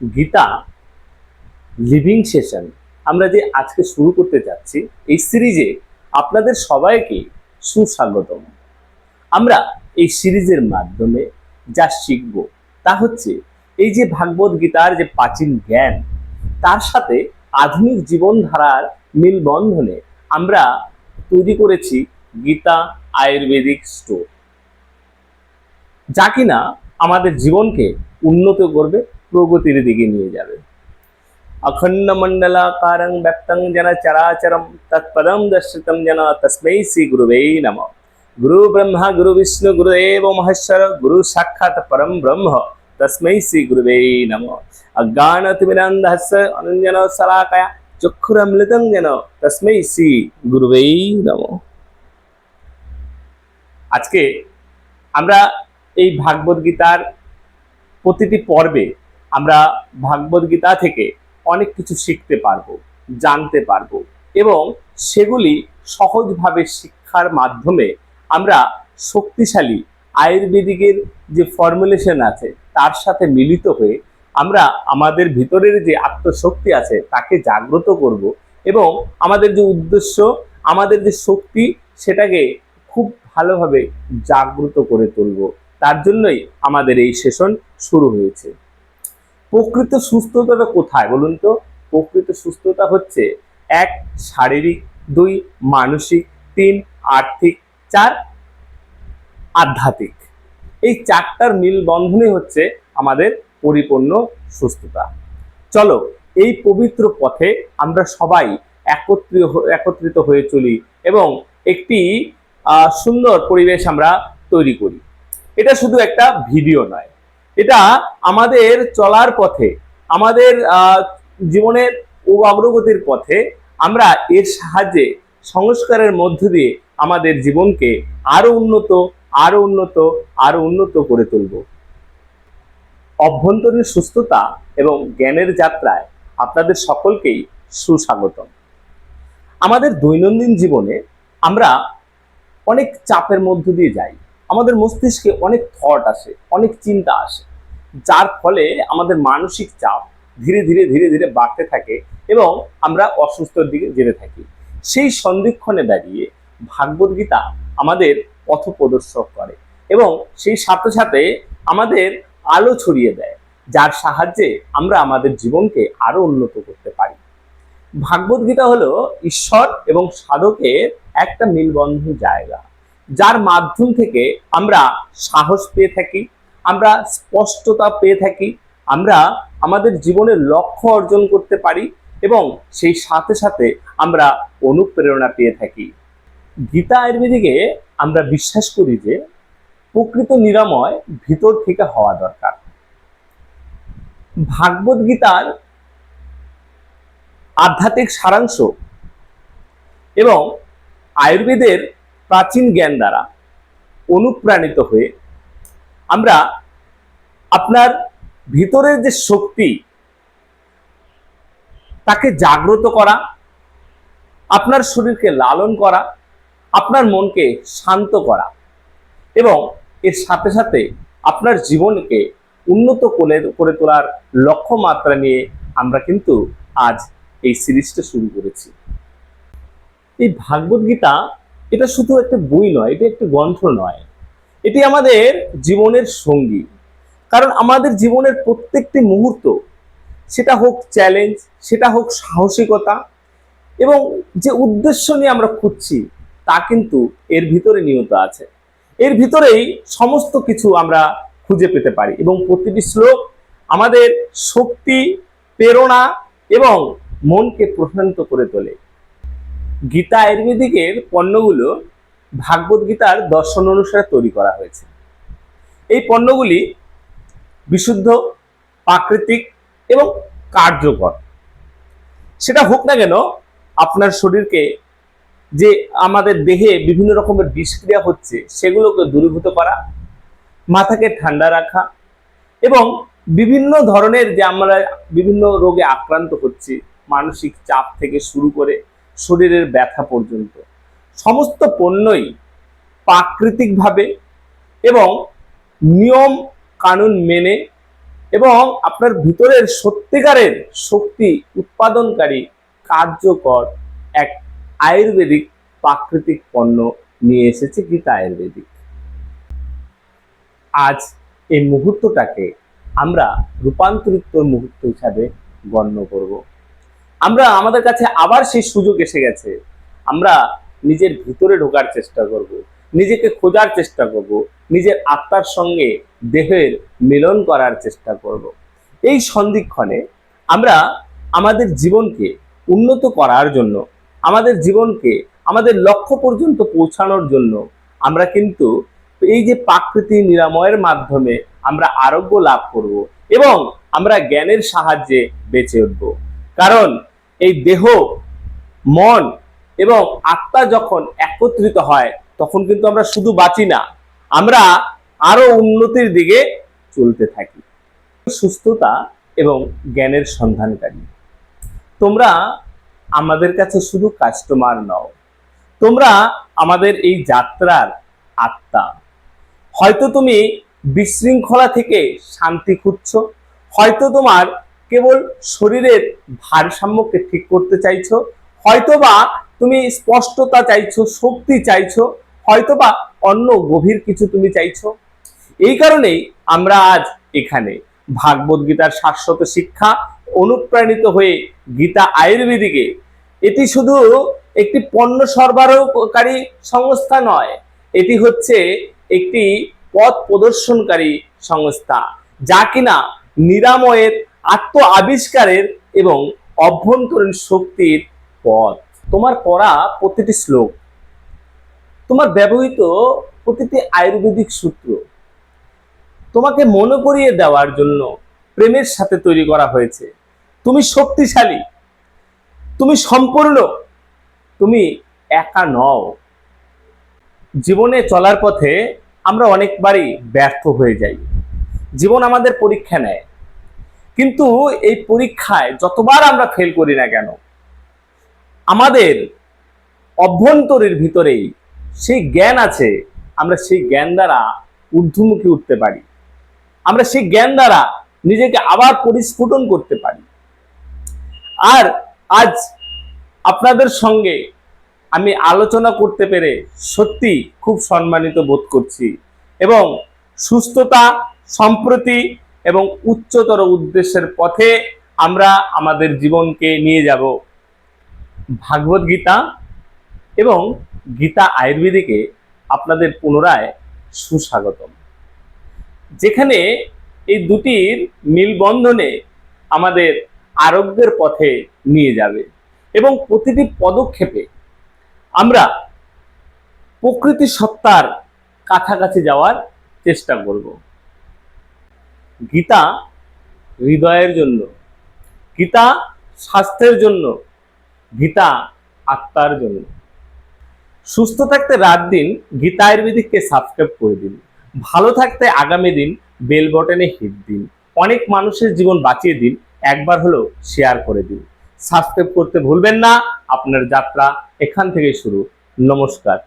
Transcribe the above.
Gita living session আমরা যে আজকে শুরু করতে যাচ্ছি, এই সিরিজে আপনাদের সবাইকে সুস্বাগতম। আমরা এই সিরিজের মাধ্যমে যা শিখব তা হচ্ছে, এই যে ভাগবত গীতার যে প্রাচীন জ্ঞান, তার সাথে আধুনিক জীবনধারার মিলবন্ধনে আমরা তৈরি করেছি গীতা আয়ুর্বেদিক স্টোর, যা কিনা আমাদের জীবনকে উন্নত করবে প্রগতির দিকে নিয়ে যাবে। অখণ্ড মণ্ডলাকারং ব্যক্তং যেন চরাচরম, তৎপদম দর্শিতম যেন তস্মৈ শ্রী গুরুবেই নম। গুরু ব্রহ্মা, গুরু বিষ্ণু, গুরুদেব, মহেশ্বর, গুরু সাক্ষাৎ পরম ব্রহ্ম, তসমৈ শ্রী গুরুবেই নম। অজ্ঞানতিমিরান্ধস্য অনঞ্জন সলাকয়া চক্ষুরমৃতং যেন তস্মৈ শ্রী গুরুবেই নম। আজকে আমরা এই ভাগবত গীতার প্রতিটি পর্বে আমরা ভাগবত গীতা থেকে অনেক কিছু শিখতে পারব, জানতে পারব এবং সেগুলি সহজভাবে শিক্ষার মাধ্যমে আমরা শক্তিশালী আয়ুর্বেদিকের যে ফর্মুলেশন আছে তার সাথে মিলিত হয়ে আমরা আমাদের ভিতরের যে আত্মশক্তি আছে তাকে জাগ্রত করব এবং আমাদের যে উদ্দেশ্য, আমাদের যে শক্তি সেটাকে খুব ভালোভাবে জাগ্রত করে তুলব। তার জন্যই আমাদের এই সেশন শুরু হয়েছে। প্রকৃত সুস্থতাটা কোথায়? বলুন তো। প্রকৃত সুস্থতা হচ্ছে এক, শারীরিক, দুই, মানসিক, তিন, আর্থিক, চার, আধ্যাত্মিক। এই চারটার মিল বন্ধনই হচ্ছে আমাদের পরিপূর্ণ সুস্থতা। চলো, এই পবিত্র পথে আমরা সবাই একত্রিত একত্রিত হয়ে চলি এবং একটি সুন্দর পরিবেশ আমরা তৈরি করি। এটা শুধু একটা ভিডিও নয় এটা আমাদের চলার পথে, আমাদের জীবনের অগ্রগতির পথে আমরা এর সাহায্যে সংস্কারের মধ্য দিয়ে আমাদের জীবনকে আরও উন্নত আরও উন্নত আরও উন্নত করে তুলব। অভ্যন্তরীণ সুস্থতা এবং জ্ঞানের যাত্রায় আপনাদের সকলকেই সুস্বাগতম। আমাদের দৈনন্দিন জীবনে আমরা অনেক চাপের মধ্য দিয়ে যাই। আমাদের মস্তিষ্কে অনেক থট আসে, অনেক চিন্তা আসে, যার ফলে আমাদের মানসিক চাপ ধীরে ধীরে ধীরে ধীরে বাড়তে থাকে এবং আমরা অসুস্থর দিকে যেতে থাকি। সেই সন্ধিক্ষণে দাঁড়িয়ে ভাগবত গীতা আমাদের পথ প্রদর্শক করে এবং সেই সাথে সাথে আমাদের আলো ছড়িয়ে দেয়, যার সাহায্যে আমরা আমাদের জীবনকে আরও উন্নত করতে পারি। ভাগবত গীতা হলো ঈশ্বর এবং সাধকের একটা মিলবন্ধন জায়গা। যার মাধ্যম থেকে আমরা সাহস পেয়ে থাকি, আমরা স্পষ্টতা পেয়ে থাকি, আমরা আমাদের জীবনের লক্ষ্য অর্জন করতে পারি এবং সেই সাথে সাথে আমরা অনুপ্রেরণা পেয়ে থাকি। গীতা আয়ুর্বেদিকে আমরা বিশ্বাস করি যে প্রকৃত নিরাময় ভিতর থেকে হওয়া দরকার। ভাগবত গীতার আধ্যাত্মিক সারাংশ এবং আয়ুর্বেদের প্রাচীন জ্ঞান দ্বারা অনুপ্রাণিত হয়ে আমরা আপনার ভিতরের যে শক্তি, তাকে জাগ্রত করা, আপনার শরীরকে লালন করা, আপনার মনকে শান্ত করা এবং এর সাথে সাথে আপনার জীবনকে উন্নত করে করে তোলার লক্ষ্যমাত্রা নিয়ে আমরা কিন্তু আজ এই সিরিজটা শুরু করেছি। এই ভাগবত গীতা এটা শুধু একটা বই নয়, এটা একটা গ্রন্থ নয়। এটি আমাদের জীবনের সঙ্গী। কারণ আমাদের জীবনের প্রত্যেকটি মুহূর্ত, সেটা হোক চ্যালেঞ্জ সেটা হোক সাহসিকতা এবং যে উদ্দেশ্য নিয়ে আমরা খুঁজছি, তা কিন্তু এর ভিতরে নিহত আছে। এর ভিতরেই সমস্ত কিছু আমরা খুঁজে পেতে পারি এবং প্রতিটি শ্লোক আমাদের শক্তি, প্রেরণা এবং মনকে প্রশান্ত করে তোলে। গীতা আয়ুর্বেদিকের পণ্যগুলো ভাগবত গীতার দর্শন অনুসারে তৈরি করা হয়েছে। এই পণ্যগুলি বিশুদ্ধ, প্রাকৃতিক এবং কার্যকর। সেটা হোক না কেন, আপনার শরীরকে যে আমাদের দেহে বিভিন্ন রকমের বিষক্রিয়া হচ্ছে, সেগুলোকে দূরীভূত করা, মাথাকে ঠান্ডা রাখা এবং বিভিন্ন ধরনের যে আমরা বিভিন্ন রোগে আক্রান্ত হচ্ছি, মানসিক চাপ থেকে শুরু করে শরীরের ব্যথা পর্যন্ত। সমস্ত পণ্যই প্রাকৃতিকভাবে এবং নিয়ম কানুন মেনে এবং আপনার ভিতরের সত্যিকারের শক্তি উৎপাদনকারী কার্যকর এক আয়ুর্বেদিক প্রাকৃতিক পণ্য নিয়ে এসেছে গীতা আয়ুর্বেদিক। আজ এই মুহূর্তটাকে আমরা রূপান্তরিত মুহূর্ত হিসাবে গণ্য করব। আমরা আমাদের কাছে আবার সেই সুযোগ এসে গেছে। আমরা নিজের ভিতরে ঢোকার চেষ্টা করব, নিজেকে খোঁজার চেষ্টা করব, নিজের আত্মার সঙ্গে দেহের মিলন করার চেষ্টা করব। এই সন্ধিক্ষণে আমরা আমাদের জীবনকে উন্নত করার জন্য, আমাদের জীবনকে, আমাদের লক্ষ্য পর্যন্ত পৌঁছানোর জন্য আমরা কিন্তু এই যে প্রাকৃতিক নিরাময়ের মাধ্যমে আমরা আরোগ্য লাভ করব এবং আমরা জ্ঞানের সাহায্যে বেঁচে উঠব। কারণ এই দেহ, মন এবং আত্মা যখন একত্রিত হয়, তখন কিন্তু আমরা শুধু বাঁচি না, আমরা আরও উন্নতির দিকে চলতে থাকি। সুস্থতা এবং জ্ঞানের সন্ধানকারী। তোমরা আমাদের কাছে শুধু কাস্টমার নও, তোমরা আমাদের এই যাত্রার আত্মা। হয়তো তুমি বিশৃঙ্খলা থেকে শান্তি খুঁজছো, হয়তো তোমার কেবল শরীরের ভারসাম্যকে ঠিক করতে চাইছো, হয়তোবা তুমি স্পষ্টতা চাইছো, শক্তি চাইছো, হয়তোবা অন্য গভীর কিছু তুমি চাইছো। এই কারণেই আমরা আজ এখানে ভাগবত গীতার শাশ্বত শিক্ষা অনুপ্রাণিত হয়ে গীতা আয়ুর্বেদিকে, এটি শুধু একটি পণ্য সরবরাহকারী সংস্থা নয়, এটি হচ্ছে একটি পথ প্রদর্শনকারী সংস্থা, যা কিনা নিরাময়ের আত্ম আবিষ্কারের এবং অভ্যন্তরীণ শক্তির পথ। তোমার পড়া প্রতিটি শ্লোক, তোমার ব্যবহৃত প্রতিটি আয়ুর্বেদিক সূত্র, তোমাকে মনে করিয়ে দেওয়ার জন্য প্রেমের সাথে তৈরি করা হয়েছে। তুমি শক্তিশালী, তুমি সম্পূর্ণ, তুমি একা নও। জীবনে চলার পথে আমরা অনেকবারই ব্যর্থ হয়ে যাই। জীবন আমাদের পরীক্ষা নেয়। কিন্তু এই পরীক্ষায় যতবার আমরা ফেল করি না কেন, আমাদের অভ্যন্তরের ভিতরেই সেই জ্ঞান আছে, আমরা সেই জ্ঞান দ্বারা ঊর্ধ্বমুখী উঠতে পারি। আমরা সেই জ্ঞান দ্বারা নিজেকে আবার পরিস্ফুটন করতে পারি। আর আজ আপনাদের সঙ্গে আমি আলোচনা করতে পেরে সত্যি খুব সম্মানিত বোধ করছি এবং সুস্থতা সম্প্রতি এবং উচ্চতর উদ্দেশ্যের পথে আমরা আমাদের জীবনকে নিয়ে যাব। ভাগবত গীতা এবং গীতা আয়ুর্বেদিকে আপনাদের পুনরায় সুস্বাগতম। যেখানে এই দুটির মিলবন্ধনে আমাদের আরোগ্যের পথে নিয়ে যাবে এবং প্রতিটি পদক্ষেপে আমরা প্রকৃতি সত্তার কাছাকাছি যাওয়ার চেষ্টা করব। গীতা হৃদয়ের জন্য, গীতা স্বাস্থ্যের জন্য, গীতা আত্মার জন্য। সুস্থ থাকতে রাত দিন গীতা আয়ুর্বেদিককে সাবস্ক্রাইব করে দিন। ভালো থাকতে আগামী দিন বেল বটনে হিট দিন। অনেক মানুষের জীবন বাঁচিয়ে দিন, একবার হলেও শেয়ার করে দিন। সাবস্ক্রাইব করতে ভুলবেন না। আপনার যাত্রা এখান থেকে শুরু। নমস্কার।